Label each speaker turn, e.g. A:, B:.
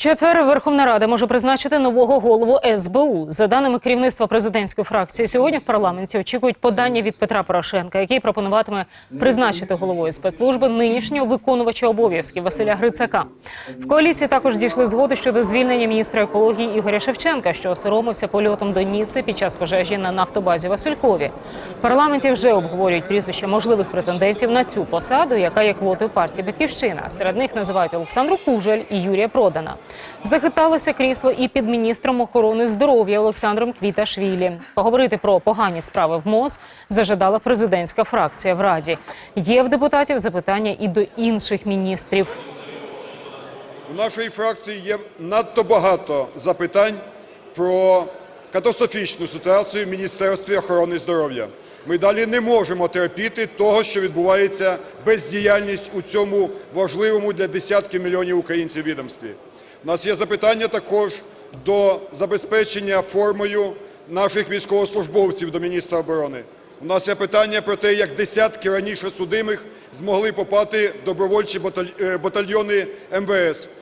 A: Четвер Верховна Рада може призначити нового голову СБУ. За даними керівництва президентської фракції, сьогодні в парламенті очікують подання від Петра Порошенка, який пропонуватиме призначити головою спецслужби нинішнього виконувача обов'язків Василя Грицака. В коаліції також дійшли згоди щодо звільнення міністра екології Ігоря Шевченка, що осоромився польотом до Ніци під час пожежі на нафтобазі Василькові. В парламенті вже обговорюють прізвища можливих претендентів на цю посаду, яка є квотою партії Батьківщина. Серед них називають Олександру Кужель і Юрія Продана. Захиталося крісло і під міністром охорони здоров'я Олександром Квіташвілі. Поговорити про погані справи в МОЗ зажадала президентська фракція в Раді. Є в депутатів запитання і до інших міністрів.
B: У нашої фракції є надто багато запитань про катастрофічну ситуацію в Міністерстві охорони здоров'я. Ми далі не можемо терпіти того, що відбувається бездіяльність у цьому важливому для десятків мільйонів українців відомстві. У нас є запитання також до забезпечення формою наших військовослужбовців до міністра оборони. У нас є питання про те, як десятки раніше судимих змогли попати в добровольчі е, батальйони МВС.